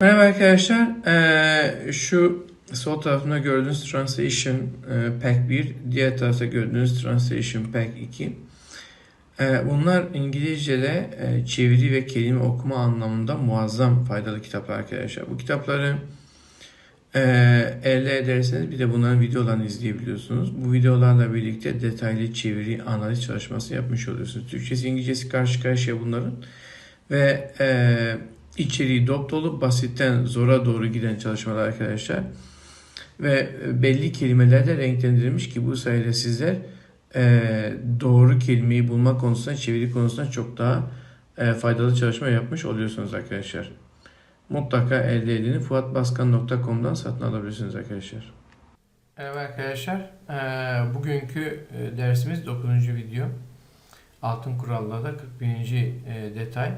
Merhaba arkadaşlar. Ee, şu sol tarafında gördüğünüz Translation e, Pack 1, diğer tarafta gördüğünüz Translation Pack 2. Ee, bunlar İngilizce'de e, çeviri ve kelime okuma anlamında muazzam faydalı kitaplar arkadaşlar. Bu kitapları e, elde ederseniz bir de bunların videolarını izleyebiliyorsunuz. Bu videolarla birlikte detaylı çeviri, analiz çalışması yapmış oluyorsunuz. Türkçesi, İngilizcesi karşı karşıya bunların. Ve e, içeriği dop dolu, basitten zora doğru giden çalışmalar arkadaşlar. Ve belli kelimelerde renklendirilmiş ki bu sayede sizler e, doğru kelimeyi bulma konusunda, çeviri konusunda çok daha e, faydalı çalışma yapmış oluyorsunuz arkadaşlar. Mutlaka elde edin. fuatbaskan.com'dan satın alabilirsiniz arkadaşlar. Evet arkadaşlar, e, bugünkü e, dersimiz 9. video. Altın kurallarda 41. E, detay.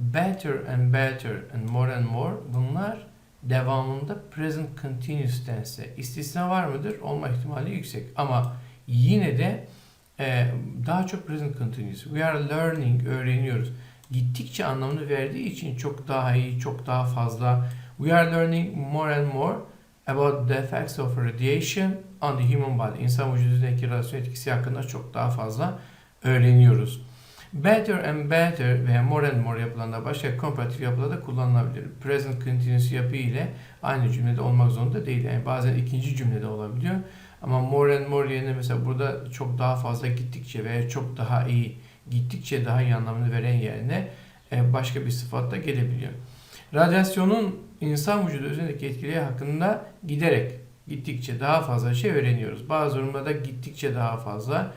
Better and better and more and more bunlar devamında present continuous tense. İstisna var mıdır? Olma ihtimali yüksek. Ama yine de e, daha çok present continuous. We are learning, öğreniyoruz. Gittikçe anlamını verdiği için çok daha iyi, çok daha fazla. We are learning more and more about the effects of radiation on the human body. İnsan vücudundaki radyasyon etkisi hakkında çok daha fazla öğreniyoruz. Better and better veya more and more yapılarında başka komparatif yapılarda kullanılabilir. Present continuous yapı ile aynı cümlede olmak zorunda değil. Yani bazen ikinci cümlede olabiliyor. Ama more and more yerine mesela burada çok daha fazla gittikçe veya çok daha iyi, gittikçe daha iyi anlamını veren yerine e, başka bir sıfat da gelebiliyor. Radyasyonun insan vücudu üzerindeki etkileri hakkında giderek gittikçe daha fazla şey öğreniyoruz. Bazı durumlarda gittikçe daha fazla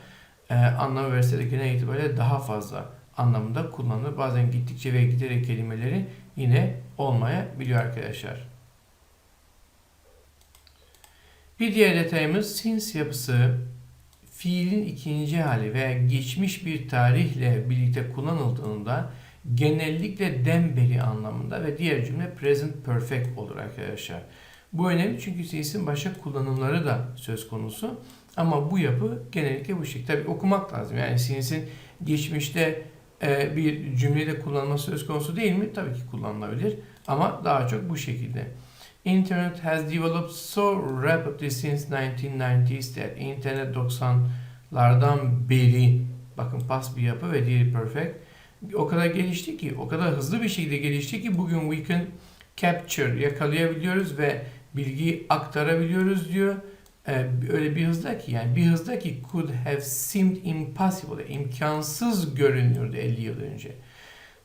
e, anlamı verse de genel itibariyle daha fazla anlamında kullanılır. Bazen gittikçe ve giderek kelimeleri yine olmayabiliyor arkadaşlar. Bir diğer detayımız since yapısı fiilin ikinci hali veya geçmiş bir tarihle birlikte kullanıldığında genellikle dembeli anlamında ve diğer cümle present perfect olur arkadaşlar. Bu önemli çünkü since'in başka kullanımları da söz konusu. Ama bu yapı genellikle bu şekilde. Tabii okumak lazım. Yani sinsin geçmişte e, bir cümlede kullanılması söz konusu değil mi? Tabii ki kullanılabilir. Ama daha çok bu şekilde. Internet has developed so rapidly since 1990s that internet 90'lardan beri bakın pas bir yapı ve diğeri perfect o kadar gelişti ki, o kadar hızlı bir şekilde gelişti ki bugün we can capture yakalayabiliyoruz ve bilgiyi aktarabiliyoruz diyor öyle bir hızda ki yani bir hızda ki could have seemed impossible, imkansız görünüyordu 50 yıl önce.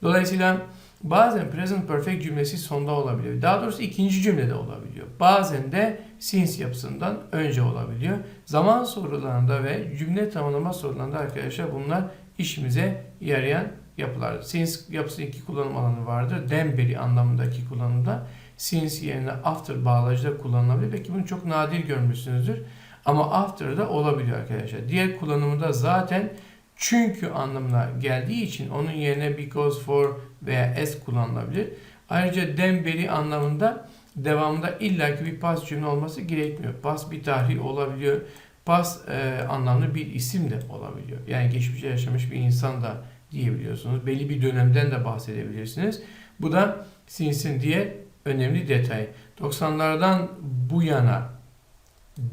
Dolayısıyla bazen present perfect cümlesi sonda olabiliyor. Daha doğrusu ikinci cümlede olabiliyor. Bazen de since yapısından önce olabiliyor. Zaman sorularında ve cümle tamamlama sorularında arkadaşlar bunlar işimize yarayan yapılar. Since yapısının iki kullanım alanı vardır. Den beri anlamındaki kullanımda since yerine after bağlacıda kullanılabilir. Belki bunu çok nadir görmüşsünüzdür. Ama after da olabiliyor arkadaşlar. Diğer kullanımında zaten çünkü anlamına geldiği için onun yerine because for veya as kullanılabilir. Ayrıca den beri anlamında devamında illaki bir pas cümle olması gerekmiyor. Pas bir tarih olabiliyor. Pas e, anlamlı bir isim de olabiliyor. Yani geçmişte yaşamış bir insan da diyebiliyorsunuz. Belli bir dönemden de bahsedebilirsiniz. Bu da sinsin diye önemli detay. 90'lardan bu yana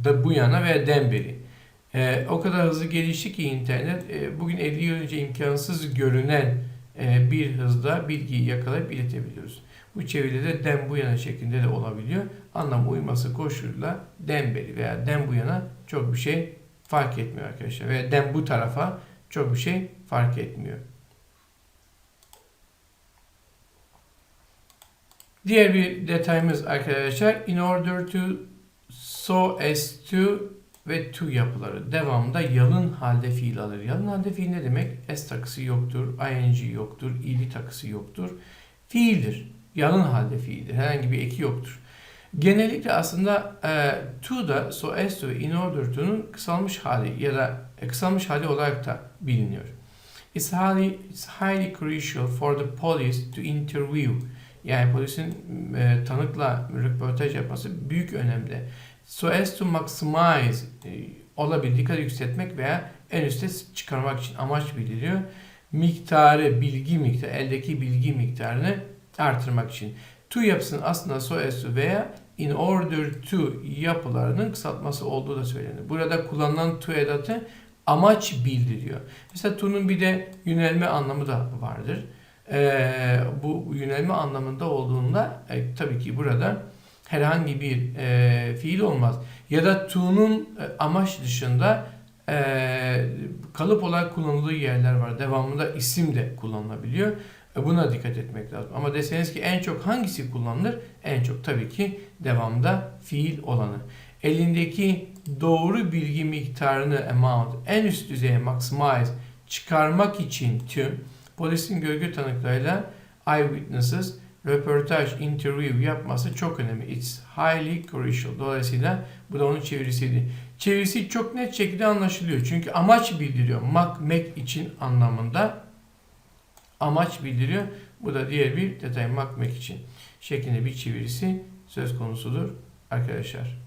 da bu yana ve den beri. Ee, o kadar hızlı gelişti ki internet e, bugün 50 yıl önce imkansız görünen e, bir hızda bilgiyi yakalayıp iletebiliyoruz. Bu çeviride den bu yana şeklinde de olabiliyor. Anlam uyması koşuluyla den beri veya den bu yana çok bir şey fark etmiyor arkadaşlar. Veya den bu tarafa çok bir şey fark etmiyor. Diğer bir detayımız arkadaşlar in order to so as to ve to yapıları devamında yalın halde fiil alır. Yalın halde fiil ne demek? S takısı yoktur, ing yoktur, id takısı yoktur. Fiildir. Yalın halde fiildir. Herhangi bir eki yoktur. Genellikle aslında e, to da so as to in order to'nun kısalmış hali ya da e, kısalmış hali olarak da biliniyor. It's highly, it's highly crucial for the police to interview yani polisin e, tanıkla röportaj yapması büyük önemde. So as to maximize e, olabildiği kadar yükseltmek veya en üste çıkarmak için amaç bildiriliyor. Miktarı, bilgi miktarı, eldeki bilgi miktarını artırmak için. To yapısının aslında so as to veya in order to yapılarının kısaltması olduğu da söylenir. Burada kullanılan to edatı amaç bildiriyor. Mesela to'nun bir de yönelme anlamı da vardır. Ee, bu yönelme anlamında olduğunda e, tabii ki burada herhangi bir e, fiil olmaz. Ya da to'nun e, amaç dışında e, kalıp olarak kullanıldığı yerler var. Devamında isim de kullanılabiliyor. E, Buna dikkat etmek lazım. Ama deseniz ki en çok hangisi kullanılır? En çok tabii ki devamda fiil olanı. Elindeki doğru bilgi miktarını amount en üst düzeye maximize çıkarmak için tüm polisin görgü tanıklarıyla eyewitnesses röportaj, interview yapması çok önemli. It's highly crucial. Dolayısıyla bu da onun çevirisiydi. Çevirisi çok net şekilde anlaşılıyor. Çünkü amaç bildiriyor. Mak, mek için anlamında amaç bildiriyor. Bu da diğer bir detay mak, mek için şeklinde bir çevirisi söz konusudur arkadaşlar.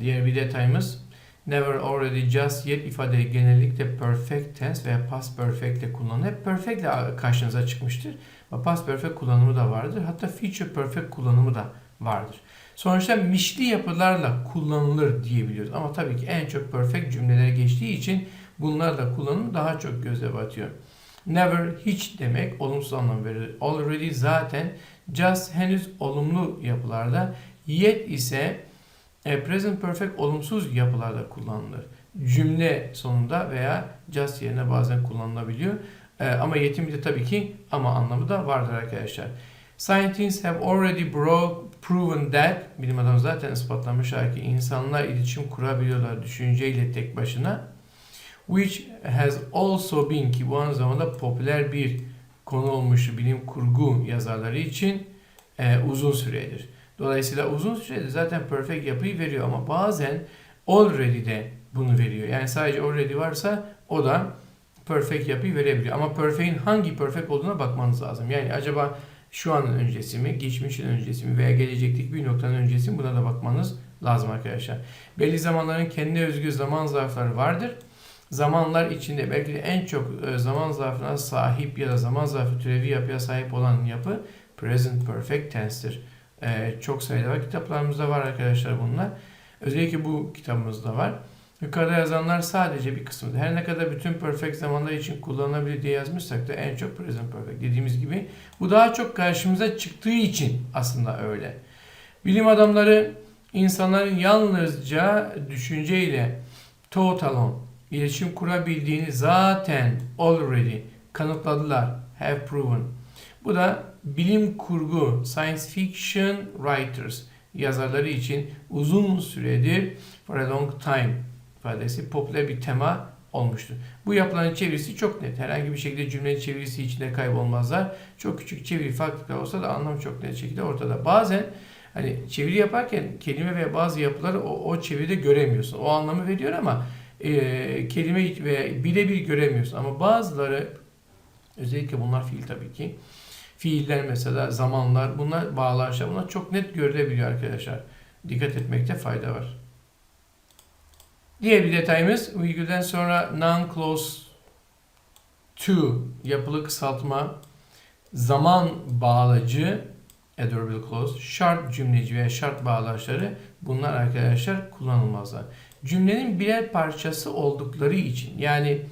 Diğer bir detayımız never already just yet ifadeyi genellikle perfect tense veya past perfect ile kullanılır. Hep perfect ile karşınıza çıkmıştır. Past perfect kullanımı da vardır. Hatta future perfect kullanımı da vardır. Sonuçta mişli yapılarla kullanılır diyebiliyoruz. Ama tabii ki en çok perfect cümlelere geçtiği için bunlarla kullanımı daha çok göze batıyor. Never hiç demek olumsuz anlam verir. Already zaten just henüz olumlu yapılarda yet ise e, present perfect olumsuz yapılarda kullanılır. Cümle sonunda veya just yerine bazen kullanılabiliyor. E, ama yetim de tabii ki ama anlamı da vardır arkadaşlar. Scientists have already proven that bilim adamı zaten ispatlamışlar ki insanlar iletişim kurabiliyorlar düşünceyle tek başına. Which has also been ki bu aynı zamanda popüler bir konu olmuş bilim kurgu yazarları için e, uzun süredir. Dolayısıyla uzun sürede zaten perfect yapıyı veriyor ama bazen already de bunu veriyor. Yani sadece already varsa o da perfect yapıyı verebiliyor. Ama perfect'in hangi perfect olduğuna bakmanız lazım. Yani acaba şu anın öncesi mi, geçmişin öncesi mi veya gelecekteki bir noktanın öncesi mi buna da bakmanız lazım arkadaşlar. Belli zamanların kendine özgü zaman zarfları vardır. Zamanlar içinde belki de en çok e, zaman zarfına sahip ya da zaman zarfı türevi yapıya sahip olan yapı present perfect tense'tir. Ee, çok sayıda var. Kitaplarımızda var arkadaşlar bunlar. Özellikle bu kitabımızda var. Yukarıda yazanlar sadece bir kısmıdır. Her ne kadar bütün perfect zamanlar için kullanılabilir diye yazmışsak da en çok present perfect dediğimiz gibi bu daha çok karşımıza çıktığı için aslında öyle. Bilim adamları insanların yalnızca düşünceyle on iletişim kurabildiğini zaten already kanıtladılar. Have proven. Bu da bilim kurgu, science fiction writers yazarları için uzun süredir for a long time ifadesi popüler bir tema olmuştur. Bu yapılan çevirisi çok net. Herhangi bir şekilde cümlenin çevirisi içinde kaybolmazlar. Çok küçük çeviri farklılıklar olsa da anlam çok net şekilde ortada. Bazen hani çeviri yaparken kelime veya bazı yapıları o, o çeviride göremiyorsun. O anlamı veriyor ama e, kelime ve birebir göremiyorsun. Ama bazıları özellikle bunlar fiil tabii ki fiiller mesela zamanlar bunlar bağlaçlar bunlar çok net görülebiliyor arkadaşlar. Dikkat etmekte fayda var. Diğer bir detayımız virgülden sonra non-close to yapılı kısaltma zaman bağlacı adverbial clause şart cümleci veya şart bağlaçları bunlar arkadaşlar kullanılmazlar. Cümlenin birer parçası oldukları için yani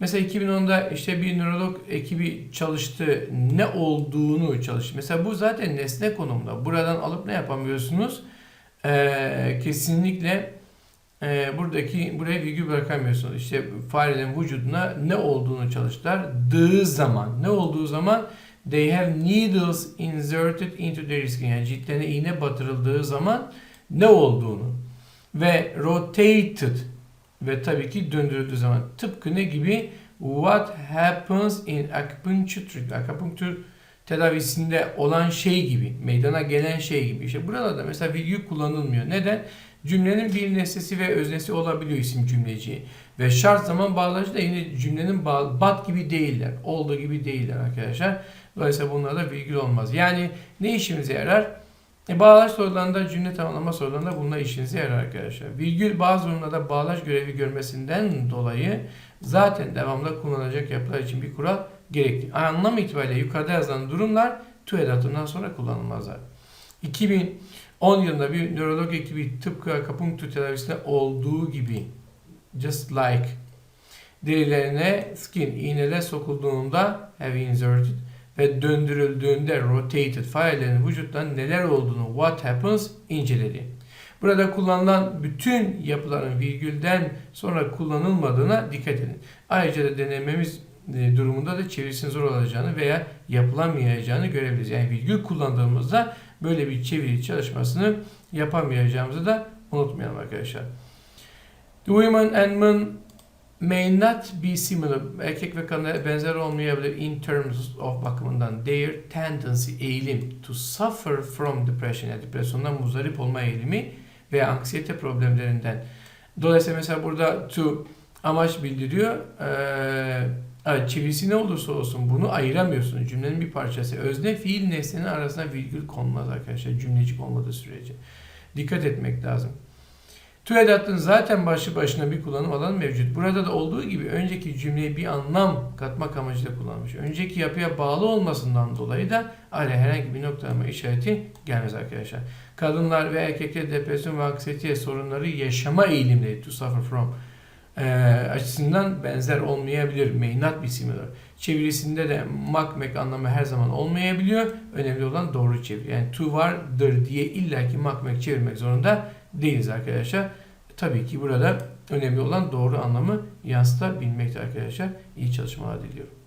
Mesela 2010'da işte bir nörolog ekibi çalıştı. Ne olduğunu çalıştı. Mesela bu zaten nesne konumda. Buradan alıp ne yapamıyorsunuz? Ee, kesinlikle e, buradaki buraya virgül bırakamıyorsunuz. İşte farenin vücuduna ne olduğunu çalıştılar. Dığı zaman. Ne olduğu zaman they have needles inserted into their skin. Yani ciltlerine iğne batırıldığı zaman ne olduğunu ve rotated ve tabii ki döndürüldüğü zaman. Tıpkı ne gibi? What happens in acupuncture? Akupunktur tedavisinde olan şey gibi meydana gelen şey gibi. İşte burada da mesela virgül kullanılmıyor. Neden? Cümlenin bir nesnesi ve öznesi olabiliyor isim cümleci. Ve şart zaman bağlacı da yine cümlenin bağ, bat gibi değiller olduğu gibi değiller arkadaşlar. Dolayısıyla bunlarda virgül olmaz. Yani ne işimize yarar e, bağlaç sorularında cümle tamamlama sorularında bunlar işinize yarar arkadaşlar. Virgül bazı durumlarda bağlaç görevi görmesinden dolayı zaten devamlı kullanılacak yapılar için bir kural gerekli. Anlam itibariyle yukarıda yazılan durumlar to edatından sonra kullanılmazlar. 2010 yılında bir nörolog ekibi tıpkı akupunktur tedavisinde olduğu gibi just like derilerine skin iğneler sokulduğunda have inserted ve döndürüldüğünde rotated farelerin vücuttan neler olduğunu what happens inceledi. Burada kullanılan bütün yapıların virgülden sonra kullanılmadığına dikkat edin. Ayrıca da denememiz e, durumunda da çevirisinin zor olacağını veya yapılamayacağını görebiliriz. Yani virgül kullandığımızda böyle bir çeviri çalışmasını yapamayacağımızı da unutmayalım arkadaşlar. The women and men may not be similar. Erkek ve kadına benzer olmayabilir in terms of bakımından. Their tendency, eğilim to suffer from depression, yani depresyondan muzdarip olma eğilimi ve anksiyete problemlerinden. Dolayısıyla mesela burada to amaç bildiriyor. Ee, çevirisi ne olursa olsun bunu ayıramıyorsunuz. Cümlenin bir parçası. Özne fiil nesnenin arasına virgül konmaz arkadaşlar. Cümlecik olmadığı sürece. Dikkat etmek lazım. To edatın zaten başlı başına bir kullanım alanı mevcut. Burada da olduğu gibi önceki cümleye bir anlam katmak amacıyla kullanmış. Önceki yapıya bağlı olmasından dolayı da araya herhangi bir noktalama işareti gelmez arkadaşlar. Kadınlar ve erkekler depresyon ve anksiyete sorunları yaşama eğilimleri to suffer from e, açısından benzer olmayabilir. May not be similar. Çevirisinde de mak mek anlamı her zaman olmayabiliyor. Önemli olan doğru çeviri. Yani to vardır diye illaki mak mek çevirmek zorunda değiliz arkadaşlar. Tabii ki burada önemli olan doğru anlamı yansıtabilmekte arkadaşlar. İyi çalışmalar diliyorum.